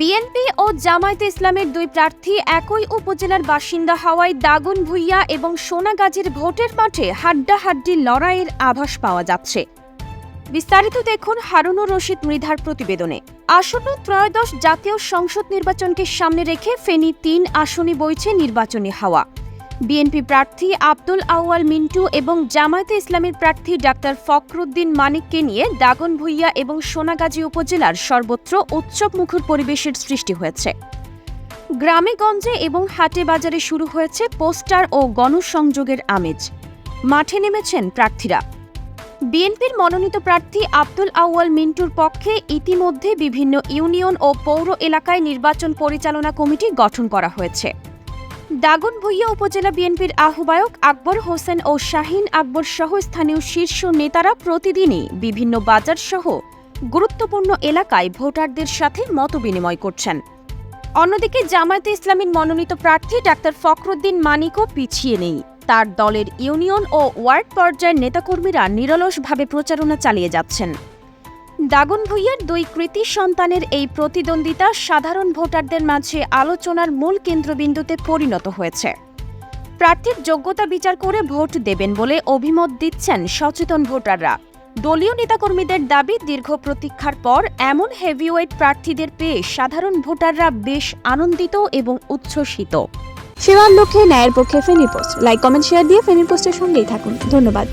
BNP ও জামায়াতে ইসলামের দুই প্রার্থী একই উপজেলার বাসিন্দা হওয়ায় দাগুন ভুইয়া এবং সোনাগাজীর ভোটের মাঠে হাড্ডাহাড্ডি লড়াইয়ের আভাস পাওয়া যাচ্ছে। বিস্তারিত দেখুন হারুনুর রশিদ মৃধার প্রতিবেদনে। আসন্ন ত্রয়োদশ জাতীয় সংসদ নির্বাচনকে সামনে রেখে ফেনী তিন আসনে বইছে নির্বাচনী হাওয়া। বিএনপি প্রার্থী আব্দুল আউয়াল মিন্টু এবং জামায়াতে ইসলামের প্রার্থী ডাক্তার ফখরুদ্দিন মানিককে নিয়ে দাগন ভুইয়া এবং সোনাগাজী উপজেলার সর্বত্র উৎসবমুখর পরিবেশের সৃষ্টি হয়েছে। গ্রামে গঞ্জে এবং হাটে বাজারে শুরু হয়েছে পোস্টার ও গণসংযোগের আমেজ। মাঠে নেমেছেন প্রার্থীরা। বিএনপির মনোনীত প্রার্থী আব্দুল আউয়াল মিন্টুর পক্ষে ইতিমধ্যে বিভিন্ন ইউনিয়ন ও পৌর এলাকায় নির্বাচন পরিচালনা কমিটি গঠন করা হয়েছে। দাগনভূঞা উপজেলা বিএনপির আহ্বায়ক আকবর হোসেন ও শাহিন আকবর সহ স্থানীয় শীর্ষ নেতারা প্রতিদিনই বিভিন্ন বাজার সহ গুরুত্বপূর্ণ এলাকায় ভোটারদের সাথে মতবিনিময় করছেন। অন্যদিকে জামায়াতে ইসলামীর মনোনীত প্রার্থী ডাক্তার ফখরুদ্দিন মানিকও পিছিয়ে নেই। তার দলের ইউনিয়ন ও ওয়ার্ড পর্যায়ের নেতাকর্মীরা নিরলসভাবে প্রচারণা চালিয়ে যাচ্ছেন। দাগন ভুইয়ার দুই কৃতি সন্তানের এই প্রতিদ্বন্দ্বিতা সাধারণ ভোটারদের মাঝে আলোচনার মূল কেন্দ্রবিন্দুতে পরিণত হয়েছে। প্রার্থীর যোগ্যতা বিচার করে ভোট দেবেন বলে অভিমত দিচ্ছেন সচেতন ভোটাররা। দলীয় নেতাকর্মীদের দাবি, দীর্ঘ প্রতীক্ষার পর এমন হেভিওয়েট প্রার্থীদের পেয়ে সাধারণ ভোটাররা বেশ আনন্দিত এবং উচ্ছ্বসিত। সেবার লক্ষ্যে ন্যায়ের পক্ষে Feni post like comment share দিয়ে ফেনী পোস্টের সঙ্গেই থাকুন। ধন্যবাদ।